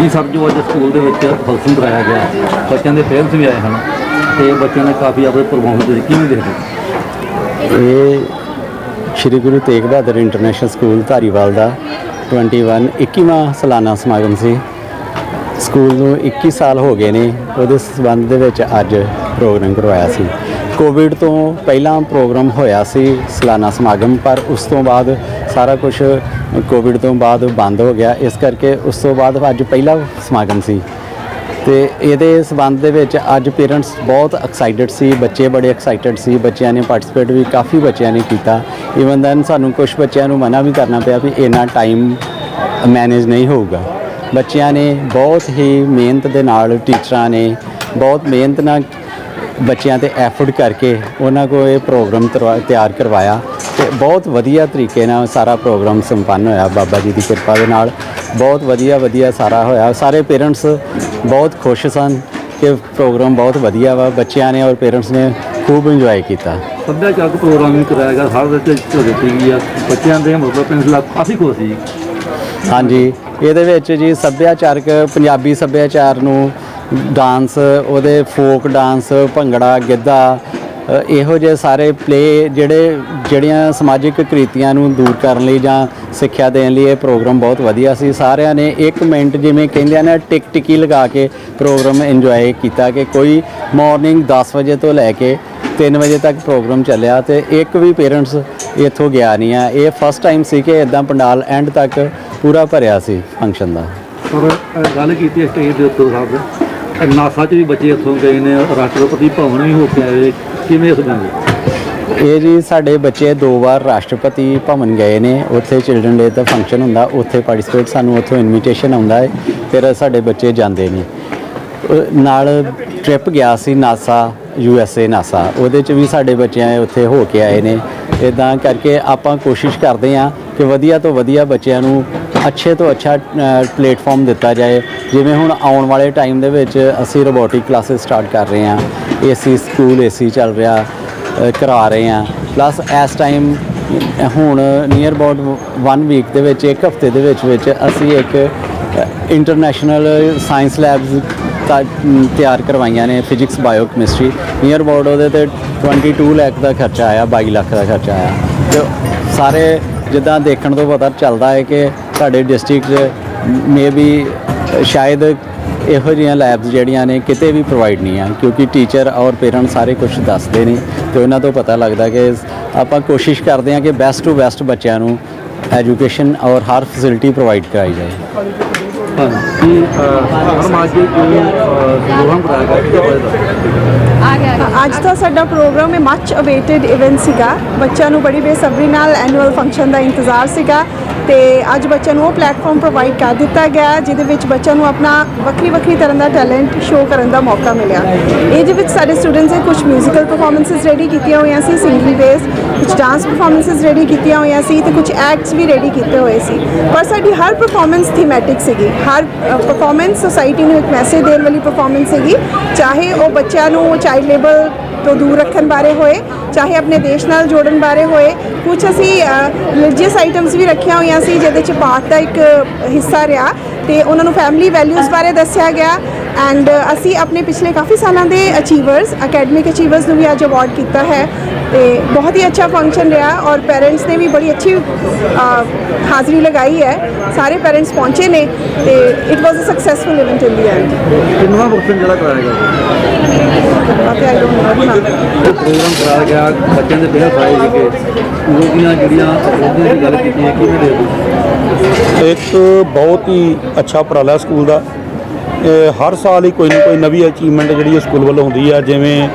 ਜੀ ਸਰ ਜੋ ਅੱਜ ਸਕੂਲ ਦੇ ਵਿੱਚ ਫੰਕਸ਼ਨ ਕਰਾਇਆ ਗਿਆ, ਬੱਚਿਆਂ ਦੇ ਪੇਰੈਂਟਸ ਵੀ ਆਏ ਹਨ ਤੇ ਬੱਚਿਆਂ ਨੇ ਕਾਫੀ ਆਪਣੇ ਪਰਫਾਰਮੈਂਸ ਤੁਸੀਂ ਕਿਵੇਂ ਦੇਖਦੇ ਇਹ ਸ਼੍ਰੀ ਗੁਰੂ ਤੇਗ ਬਹਾਦਰ ਇੰਟਰਨੈਸ਼ਨਲ ਸਕੂਲ ਧਾਰੀਵਾਲ ਦਾ 21 21ਵਾਂ ਸਾਲਾਨਾ ਸਮਾਗਮ ਸੀ। ਸਕੂਲ ਨੂੰ 21 ਸਾਲ ਹੋ ਗਏ ਨੇ, ਉਹਦੇ ਸਬੰਧ ਦੇ ਵਿੱਚ ਅੱਜ ਪ੍ਰੋਗਰਾਮ ਕਰਵਾਇਆ ਸੀ। ਕੋਵਿਡ ਤੋਂ ਪਹਿਲਾਂ ਪ੍ਰੋਗਰਾਮ ਹੋਇਆ ਸੀ ਸਾਲਾਨਾ ਸਮਾਗਮ, ਪਰ ਉਸ ਤੋਂ ਬਾਅਦ ਸਾਰਾ ਕੁਝ ਕੋਵਿਡ ਤੋਂ ਬਾਅਦ ਬੰਦ ਹੋ ਗਿਆ। ਇਸ ਕਰਕੇ ਉਸ ਤੋਂ ਬਾਅਦ ਅੱਜ ਪਹਿਲਾ ਸਮਾਗਮ ਸੀ। ਤੇ ਇਹਦੇ ਸਬੰਧ ਦੇ ਵਿੱਚ ਅੱਜ ਪੇਰੈਂਟਸ ਬਹੁਤ ਐਕਸਾਈਟਡ ਸੀ, ਬੱਚੇ ਬੜੇ ਐਕਸਾਈਟਡ ਸੀ, ਬੱਚਿਆਂ ਨੇ ਪਾਰਟਿਸਿਪੇਟ ਵੀ ਕਾਫੀ ਬੱਚਿਆਂ ਨੇ ਕੀਤਾ। ਇਵਨ ਦੈਨ ਸਾਨੂੰ ਕੁਝ ਬੱਚਿਆਂ ਨੂੰ ਮਨਾ ਵੀ ਕਰਨਾ ਪਿਆ ਵੀ ਇੰਨਾ ਟਾਈਮ ਮੈਨੇਜ ਨਹੀਂ ਹੋਊਗਾ। ਬੱਚਿਆਂ ਨੇ ਬਹੁਤ ਹੀ ਮਿਹਨਤ ਦੇ ਨਾਲ ਟੀਚਰਾਂ ਨੇ ਬਹੁਤ ਮਿਹਨਤ ਨਾਲ ਬੱਚਿਆਂ ਤੇ ਐਫਰਟ ਕਰਕੇ ਉਹਨਾਂ ਕੋ ਇਹ ਪ੍ਰੋਗਰਾਮ ਤਰਵਾ- ਤਿਆਰ ਕਰਵਾਇਆ। ਤੇ ਬਹੁਤ ਵਧੀਆ ਤਰੀਕੇ ਨਾਲ ਸਾਰਾ ਪ੍ਰੋਗਰਾਮ ਸੰਪੰਨ ਹੋਇਆ ਬਾਬਾ ਜੀ ਦੀ ਕਿਰਪਾ ਦੇ ਨਾਲ। ਬਹੁਤ ਵਧੀਆ ਵਧੀਆ ਸਾਰਾ ਹੋਇਆ। ਸਾਰੇ ਪੇਰੈਂਟਸ ਬਹੁਤ ਖੁਸ਼ ਸਨ ਕਿ ਪ੍ਰੋਗਰਾਮ ਬਹੁਤ ਵਧੀਆ ਵਾ। ਬੱਚਿਆਂ ਨੇ ਔਰ ਪੇਰੈਂਟਸ ਨੇ ਖੂਬ ਇੰਜੋਏ ਕੀਤਾ। ਸੱਭਿਆਚਾਰਕ ਪ੍ਰੋਗਰਾਮ ਵੀ ਕਰਾਇਆ ਗਿਆ। ਹਰ ਵਿੱਚ ਝੋ ਦਿੱਤੀ ਗਈ ਆ। ਬੱਚਿਆਂ ਦੇ ਮਤਲਬ ਪਿੰਸਲਾ ਕਾਫੀ ਖੁਸ਼ ਸੀ। ਹਾਂਜੀ। ਇਹਦੇ ਵਿੱਚ ਜੀ ਸੱਭਿਆਚਾਰਕ ਪੰਜਾਬੀ ਸੱਭਿਆਚਾਰ ਨੂੰ ਡਾਂਸ ਉਹਦੇ ਫੋਕ ਡਾਂਸ ਭੰਗੜਾ ਗਿੱਧਾ ਇਹੋ ਜਿਹੇ ਸਾਰੇ ਪਲੇ ਜਿਹੜੇ, ਜਿਹੜੀਆਂ ਸਮਾਜਿਕ ਕ੍ਰਿਤੀਆਂ ਨੂੰ ਦੂਰ ਕਰਨ ਲਈ ਜਾਂ ਸਿੱਖਿਆ ਦੇਣ ਲਈ ਇਹ ਪ੍ਰੋਗਰਾਮ ਬਹੁਤ ਵਧੀਆ ਸੀ। ਸਾਰਿਆਂ ਨੇ 1 ਮਿੰਟ ਜਿਵੇਂ ਕਹਿੰਦੇ ਆ ਨਾ ਟਿਕ ਟਿਕੀ ਲਗਾ ਕੇ ਪ੍ਰੋਗਰਾਮ ਇੰਜੋਏ ਕੀਤਾ ਕਿ ਕੋਈ ਮਾਰਨਿੰਗ 10 ਵਜੇ ਤੋਂ ਲੈ ਕੇ 3 ਵਜੇ ਤੱਕ ਪ੍ਰੋਗਰਾਮ ਚੱਲਿਆ ਤੇ ਇੱਕ ਵੀ ਪੇਰੈਂਟਸ ਇੱਥੋਂ ਗਿਆ ਨਹੀਂ ਆ। ਇਹ ਫਸਟ ਟਾਈਮ ਸੀ ਕਿ ਇਦਾਂ ਪੰਡਾਲ ਐਂਡ ਤੱਕ ਪੂਰਾ ਭਰਿਆ ਸੀ ਫੰਕਸ਼ਨ ਦਾ। ਪਰ ਗੱਲ ਕੀਤੀ ਸਟੇਜ ਦੇ ਉੱਤੇ ਸਾਹਿਬ ਦੇ ਨਾਸਾ 'ਚ ਵੀ ਬੱਚੇ ਇੱਥੋਂ ਗਏ ਨੇ, ਰਾਸ਼ਟਰਪਤੀ ਭਵਨ ਵੀ ਹੋ ਕੇ ਆਏ, ਕਿਵੇਂ ਇਸ ਬੰਦੇ ਇਹ ਜੀ ਸਾਡੇ ਬੱਚੇ ਦੋ ਵਾਰ ਰਾਸ਼ਟਰਪਤੀ ਭਵਨ ਗਏ ਨੇ, ਉੱਥੇ ਚਿਲਡਰਨ ਡੇ ਦਾ ਫੰਕਸ਼ਨ ਹੁੰਦਾ, ਉੱਥੇ ਪਾਰਟਿਸਿਪੇਟ ਸਾਨੂੰ ਉੱਥੋਂ ਇਨਵੀਟੇਸ਼ਨ ਆਉਂਦਾ ਹੈ, ਫਿਰ ਸਾਡੇ ਬੱਚੇ ਜਾਂਦੇ ਨੇ। ਨਾਲ ਟ੍ਰਿਪ ਗਿਆ ਸੀ NASA U S A, NASA. ਉਹਦੇ ਚ ਵੀ ਸਾਡੇ ਬੱਚਿਆਂ ਉੱਥੇ ਹੋ ਕੇ ਆਏ ਨੇ। ਇਦਾਂ ਕਰਕੇ ਆਪਾਂ ਕੋਸ਼ਿਸ਼ ਕਰਦੇ ਹਾਂ ਕਿ ਵਧੀਆ ਤੋਂ ਵਧੀਆ ਬੱਚਿਆਂ ਨੂੰ ਅੱਛੇ ਤੋਂ ਅੱਛਾ ਪਲੇਟਫਾਰਮ ਦਿੱਤਾ ਜਾਏ। ਜਿਵੇਂ ਹੁਣ ਆਉਣ ਵਾਲੇ ਟਾਈਮ ਦੇ ਵਿੱਚ ਅਸੀਂ ਰੋਬੋਟਿਕ ਕਲਾਸਿਸ ਸਟਾਰਟ ਕਰ ਰਹੇ ਹਾਂ। ਏਸੀ ਸਕੂਲ, ਏਸੀ ਚੱਲ ਰਿਹਾ ਕਰਾ ਰਹੇ ਹਾਂ। ਪਲੱਸ ਇਸ ਟਾਈਮ ਹੁਣ ਨੀਅਰ ਅਬਾਊਟ 1 ਵੀਕ ਦੇ ਵਿੱਚ, ਇੱਕ ਹਫ਼ਤੇ ਦੇ ਵਿੱਚ ਵਿੱਚ ਅਸੀਂ ਇੱਕ ਇੰਟਰਨੈਸ਼ਨਲ ਸਾਇੰਸ ਲੈਬਸ ਤਿਆਰ ਕਰਵਾਈਆਂ ਨੇ physics bio chemistry near about ਉਹਦੇ ਤੇ 22 ਲੱਖ ਦਾ ਖਰਚਾ ਆਇਆ 22 ਲੱਖ ਦਾ ਖਰਚਾ ਆਇਆ। ਤੇ ਸਾਰੇ ਜਿੱਦਾਂ ਦੇਖਣ ਤੋਂ ਪਤਾ ਚੱਲਦਾ ਹੈ ਕਿ ਸਾਡੇ ਡਿਸਟ੍ਰਿਕਟ 'ਚ ਮੇ ਵੀ ਸ਼ਾਇਦ ਇਹੋ ਜਿਹੀਆਂ ਲੈਬਸ ਜਿਹੜੀਆਂ ਨੇ ਕਿਤੇ ਵੀ ਪ੍ਰੋਵਾਈਡ ਨਹੀਂ ਆ, ਕਿਉਂਕਿ ਟੀਚਰ ਔਰ ਪੇਰੈਂਟ ਸਾਰੇ ਕੁਝ ਦੱਸਦੇ ਨੇ ਤੇ ਉਹਨਾਂ ਤੋਂ ਪਤਾ ਲੱਗਦਾ ਕਿ ਆਪਾਂ ਕੋਸ਼ਿਸ਼ ਕਰਦੇ ਹਾਂ ਕਿ ਬੈਸਟ ਟੂ ਬੈਸਟ ਬੱਚਿਆਂ ਨੂੰ ਐਜੂਕੇਸ਼ਨ ਔਰ ਹਰ ਫੈਸਿਲਿਟੀ ਪ੍ਰੋਵਾਈਡ ਕਰਾਈ ਜਾਏ। ਹਾਂ ਕਿ ਹਰ ਮਾਜ ਦੇ ਜੋ ਪ੍ਰੋਗਰਾਮ ਕਰਾਇਆ ਗਿਆ? ਕਿਹਦੇ ਬਾਰੇ ਦੱਸੋ ਅੱਜ ਦਾ ਸਾਡਾ ਪ੍ਰੋਗਰਾਮ ਇਹ ਮੱਚ ਅਵੇਟਡ ਇਵੈਂਟ ਸੀਗਾ। ਬੱਚਿਆਂ ਨੂੰ ਬੜੀ ਬੇਸਬਰੀ ਨਾਲ ਐਨੂਅਲ ਫੰਕਸ਼ਨ ਦਾ ਇੰਤਜ਼ਾਰ ਸੀਗਾ ਤੇ ਅੱਜ ਬੱਚਿਆਂ ਨੂੰ ਉਹ ਪਲੇਟਫਾਰਮ ਪ੍ਰੋਵਾਈਡ ਕਰ ਦਿੱਤਾ ਗਿਆ ਜਿਹਦੇ ਵਿੱਚ ਬੱਚਿਆਂ ਨੂੰ ਆਪਣਾ ਵੱਖਰੀ ਵੱਖਰੀ ਤਰ੍ਹਾਂ ਦਾ ਟੈਲੈਂਟ ਸ਼ੋਅ ਕਰਨ ਦਾ ਮੌਕਾ ਮਿਲਿਆ। ਇਹਦੇ ਵਿੱਚ ਸਾਡੇ ਸਟੂਡੈਂਟਸ ਨੇ ਕੁਝ ਮਿਊਜ਼ੀਕਲ ਪਰਫਾਰਮੈਂਸਸ ਰੈਡੀ ਕੀਤੀਆਂ ਹੋਈਆਂ ਸੀ ਸਿੰਗਿੰਗ ਬੇਸ ਕੁਝ ਡਾਂਸ ਪਰਫਾਰਮੈਂਸਸ ਰੈਡੀ ਕੀਤੀਆਂ ਹੋਈਆਂ ਸੀ ਤੇ ਕੁਝ ਐਕਟਸ ਵੀ ਰੈਡੀ ਕੀਤੇ ਹੋਏ ਸੀ। ਪਰ ਸਾਡੀ ਹਰ ਪਰਫਾਰਮੈਂਸ ਥੀਮੈਟਿਕ ਸੀਗੀ। ਹਰ ਪਰਫਾਰਮੈਂਸ ਸੋਸਾਇਟੀ ਨੂੰ ਇੱਕ ਮੈਸੇਜ ਦੇਣ ਵਾਲੀ ਪਰਫਾਰਮੈਂਸ ਸੀਗੀ ਚਾਹੇ ਉਹ ਬੱਚਿਆਂ ਨੂੰ ਚਾਈਲਡ ਲੇਬਰ ਤੋਂ ਦੂਰ ਰੱਖਣ ਬਾਰੇ ਹੋਏ, ਚਾਹੇ ਆਪਣੇ ਦੇਸ਼ ਨਾਲ ਜੋੜਨ ਬਾਰੇ ਹੋਏ। ਕੁਝ ਅਸੀਂ ਰਿਲੀਜੀਅਸ ਆਈਟਮਸ ਵੀ ਰੱਖੀਆਂ ਹੋਈਆਂ ਸੀ, ਜਿਹਦੇ ਚ ਪਾਠ ਦਾ ਇੱਕ ਹਿੱਸਾ ਰਿਹਾ। ਤੇ ਉਹਨਾਂ ਨੂੰ ਫੈਮਿਲੀ ਵੈਲਿਊਜ਼ ਬਾਰੇ ਦੱਸਿਆ ਗਿਆ। ਐਂਡ ਅਸੀਂ ਆਪਣੇ ਪਿਛਲੇ ਕਾਫੀ ਸਾਲਾਂ ਦੇ ਅਚੀਵਰਸ ਅਕੈਡਮਿਕ ਅਚੀਵਰਸ ਨੂੰ ਵੀ ਅੱਜ ਅਵਾਰਡ ਕੀਤਾ ਹੈ। ਤੇ ਬਹੁਤ ਹੀ ਅੱਛਾ ਫੰਕਸ਼ਨ ਰਿਹਾ ਔਰ ਪੈਰੈਂਟਸ ਨੇ ਵੀ ਬੜੀ ਅੱਛੀ ਹਾਜ਼ਰੀ ਲਗਾਈ ਹੈ। ਸਾਰੇ ਪੈਰੈਂਟਸ ਪਹੁੰਚੇ ਨੇ ਤੇ it was a successful event in the end ਕਿੰਨਾ ਫੰਕਸ਼ਨ ਜਿਹੜਾ ਕਰਾਇਆ ਗਿਆ? ਅਤੇ ਆਈ ਡੋਨਟ ਨੋ। ਉਹ ਪ੍ਰੋਗਰਾਮ ਕਰਾਇਆ ਗਿਆ ਬੱਚਿਆਂ ਦੇ ਬੇਹਦ ਆਏ ਸੀਗੇ ਦੀਆਂ ਜਿਹੜੀਆਂ ਅਪਰੋਧੀਆਂ ਦੀ ਗੱਲ ਕੀਤੀ ਹੈ ਕਿਵੇਂ ਹੋ? ਇੱਕ ਬਹੁਤ ਹੀ ਅੱਛਾ ਉਪਰਾਲਾ ਸਕੂਲ ਦਾ। ਹਰ ਸਾਲ ਹੀ ਕੋਈ ਨਾ ਕੋਈ ਨਵੀਂ ਅਚੀਵਮੈਂਟ ਜਿਹੜੀ ਹੈ ਸਕੂਲ ਵੱਲੋਂ ਹੁੰਦੀ ਹੈ ਜਿਵੇਂ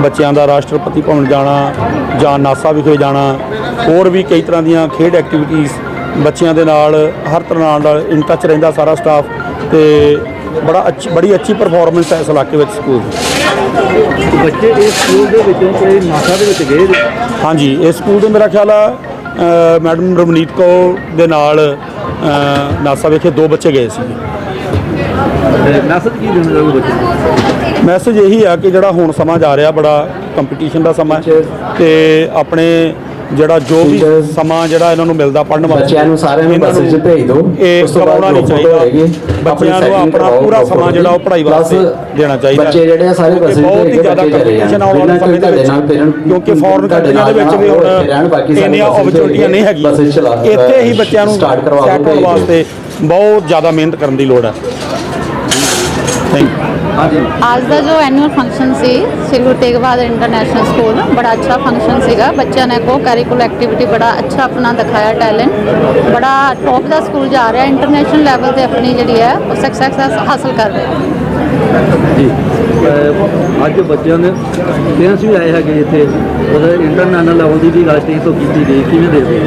ਬੱਚਿਆਂ ਦਾ ਰਾਸ਼ਟਰਪਤੀ ਭਵਨ ਜਾਣਾ ਜਾਂ ਨਾਸਾ ਵਿਖੇ ਜਾਣਾ ਹੋਰ ਵੀ ਕਈ ਤਰ੍ਹਾਂ ਦੀਆਂ ਖੇਡ ਐਕਟੀਵਿਟੀਜ਼ ਬੱਚਿਆਂ ਦੇ ਨਾਲ ਹਰ ਤਰ੍ਹਾਂ ਨਾਲ ਇਨ ਟੱਚ ਰਹਿੰਦਾ ਸਾਰਾ ਸਟਾਫ ਤੇ ਬੜਾ ਅੱਛੀ ਬੜੀ ਅੱਛੀ ਪਰਫਾਰਮੈਂਸ ਹੈ ਇਸ ਇਲਾਕੇ ਵਿੱਚ ਸਕੂਲ ਦੀ ਬੱਚੇ ਇਸ ਸਕੂਲ ਦੇ ਵਿੱਚੋਂ ਕੋਈ ਨਾਸਾ ਦੇ ਵਿੱਚ ਗਏ। ਹਾਂਜੀ ਇਸ ਸਕੂਲ ਦੇ ਮੇਰਾ ਖਿਆਲ ਆ ਮੈਡਮ ਰਵਨੀਤ ਕੌਰ ਦੇ ਨਾਲ ਨਾਸਾ ਵਿਖੇ ਦੋ ਬੱਚੇ ਗਏ ਸੀ ਮੈਸੇਜ ਕੀ ਦੇਣਾ ਚਾਹੋਗੇ ਬੱਚਿਆਂ ਨੂੰ? ਮੈਸੇਜ ਇਹੀ ਆ ਕਿ ਜਿਹੜਾ ਹੁਣ ਸਮਾਂ ਜਾ ਰਿਹਾ ਬੜਾ ਕੰਪੀਟੀਸ਼ਨ ਦਾ ਸਮਾਂ ਹੈ ਤੇ ਆਪਣੇ ਜਿਹੜਾ ਜੋ ਵੀ ਸਮਾਂ ਜਿਹੜਾ ਇਹਨਾਂ ਨੂੰ ਮਿਲਦਾ ਪੜਨ ਵਾਸਤੇ ਬੱਚਿਆਂ ਨੂੰ ਸਾਰਿਆਂ ਨੂੰ 'ਚ ਭੇਜ ਦਿਓ। ਇਹ ਉਸ ਤੋਂ ਬਾਅਦ ਕਰਵਾਉਣਾ ਨਹੀਂ ਚਾਹੀਦਾ ਬੱਚਿਆਂ ਨੂੰ ਆਪਣਾ ਪੂਰਾ ਸਮਾਂ ਜਿਹੜਾ ਉਹ ਪੜ੍ਹਾਈ ਵਾਸਤੇ ਦੇਣਾ ਚਾਹੀਦਾ। ਬੱਚੇ ਜਿਹੜੇ ਆ ਸਾਰੇ ਬੱਸ 'ਚ ਬਹੁਤ ਹੀ ਜ਼ਿਆਦਾ ਕੰਪੀਟੀਸ਼ਨ ਆਉਣ ਵਾਲੇ ਸਮੇਂ ਦੇ ਵਿੱਚ ਕਿਉਂਕਿ ਫੋਰਨ ਕੰਟਰੀਆਂ ਦੇ ਵਿੱਚ ਵੀ ਹੁਣ ਇੰਨੀਆਂ ਓਪਰਚੁਨਿਟੀਆਂ ਨਹੀਂ ਹੈਗੀਆਂ। ਇੱਥੇ ਹੀ ਬੱਚਿਆਂ ਨੂੰ start ਕਰਵਾ ਦਿਓ, set ਹੋਣ ਭੇਜ ਦਿਓ। ਵਾਸਤੇ ਬਹੁਤ ਜ਼ਿਆਦਾ ਮਿਹਨਤ ਕਰਨ ਦੀ ਲੋੜ ਹੈ। ਹਾਂਜੀ। ਅੱਜ ਦਾ ਜੋ ਐਨੂਅਲ ਫੰਕਸ਼ਨ ਸੀ ਸ੍ਰੀ ਗੁਰੂ ਤੇਗ ਬਹਾਦਰ ਇੰਟਰਨੈਸ਼ਨਲ ਸਕੂਲ ਬੜਾ ਅੱਛਾ ਫੰਕਸ਼ਨ ਸੀਗਾ ਬੱਚਿਆਂ ਨੇ ਕੋ ਕਰਿਕੂਲਰ ਐਕਟੀਵਿਟੀ ਬੜਾ ਅੱਛਾ ਆਪਣਾ ਦਿਖਾਇਆ ਟੈਲੈਂਟ ਬੜਾ ਟੌਪ ਦਾ ਸਕੂਲ ਜਾ ਰਿਹਾ ਇੰਟਰਨੈਸ਼ਨਲ ਲੈਵਲ ਤੇ ਆਪਣੀ ਜਿਹੜੀ ਹੈ ਉਹ ਸਕਸੈਸ ਹਾਸਲ ਕਰ ਰਿਹਾ ਜੀ ਅੱਜ ਬੱਚਿਆਂ ਦੇ ਪੇਰੈਂਟਸ ਵੀ ਆਏ ਹੈਗੇ ਇੱਥੇ ਉਹਦੇ ਇੰਟਰਨੈਸ਼ਨਲ ਲੈਵਲ ਦੀ ਵੀ ਸਟੇਜ ਤੋਂ ਕੀਤੀ ਗਈ ਕਿਵੇਂ ਦੇਖਦੇ?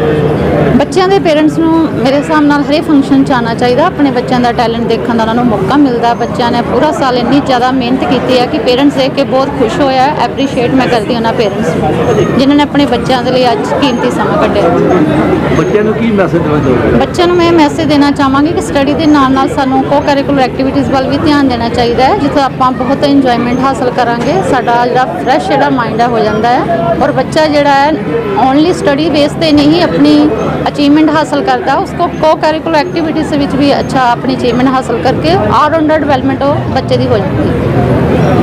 ਬੱਚਿਆਂ ਦੇ ਪੇਰੈਂਟਸ ਨੂੰ ਮੇਰੇ ਹਿਸਾਬ ਨਾਲ ਹਰੇ ਫੰਕਸ਼ਨ 'ਚ ਚਾਹੀਦਾ ਆਪਣੇ ਬੱਚਿਆਂ ਦਾ ਟੈਲੈਂਟ ਦੇਖਣ ਦਾ ਉਹਨਾਂ ਨੂੰ ਮੌਕਾ ਮਿਲਦਾ ਬੱਚਿਆਂ ਨੇ ਪੂਰਾ ਸਾਲ ਇੰਨੀ ਜ਼ਿਆਦਾ ਮਿਹਨਤ ਕੀਤੀ ਹੈ ਕਿ ਪੇਰੈਂਟਸ ਦੇਖ ਕੇ ਬਹੁਤ ਖੁਸ਼ ਹੋਇਆ ਐਪਰੀਸ਼ੀਏਟ ਮੈਂ ਕਰਦੀ ਉਹਨਾਂ ਪੇਰੈਂਟਸ ਨੂੰ ਜਿਨ੍ਹਾਂ ਨੇ ਆਪਣੇ ਬੱਚਿਆਂ ਦੇ ਲਈ ਅੱਜ ਕੀਮਤੀ ਸਮਾਂ ਕੱਢਿਆ। ਬੱਚਿਆਂ ਨੂੰ ਕੀ ਮੈਸੇਜ ਦੇਣਾ ਚਾਹੋਗੇ? ਬੱਚਿਆਂ ਨੂੰ ਮੈਂ ਮੈਸੇਜ ਦੇਣਾ ਚਾਹਾਂਗੀ ਕਿ ਸਟੱਡੀ ਦੇ ਨਾਲ ਨਾਲ ਸਾਨੂੰ ਕੋ ਕਰਿਕੂਲਰ ਐਕਟੀਵਿਟੀਜ਼ ਵੱਲ ਵੀ ਧਿਆਨ ਦੇਣਾ ਚਾਹੀਦਾ ਹੈ ਜਿੱਥੇ ਆਪਾਂ ਬਹੁਤ ਇੰਜੋਇਮੈਂਟ ਹਾਸਲ ਕਰਾਂਗੇ ਸਾਡਾ ਜਿਹੜਾ ਫਰੈਸ਼ ਜਿਹੜਾ ਮਾਈਂਡ ਹੈ ਹੋ ਜਾਂਦਾ ਹੈ। ਔਰ ਬੱਚਾ ਜਿਹੜਾ ਹੈ ਓਨਲੀ ਸਟੱਡੀ ਬੇਸ ਤੇ ਨਹੀਂ ਆਪਣੀ ਅਚੀਵਮੈਂਟ ਹਾਸਲ ਕਰਦਾ, ਉਸਕੋ ਕੋ ਕਰਿਕੂਲਰ ਐਕਟੀਵਿਟੀਜ਼ ਵਿੱਚ ਵੀ ਅੱਛਾ ਆਪਣੀ ਅਚੀਵਮੈਂਟ ਹਾਸਲ ਕਰਕੇ ਆਲ ਰਾਊਂਡਰ ਡਿਵੈਲਪਮੈਂਟ ਉਹ ਬੱਚੇ ਦੀ ਹੋ ਜਾਂਦੀ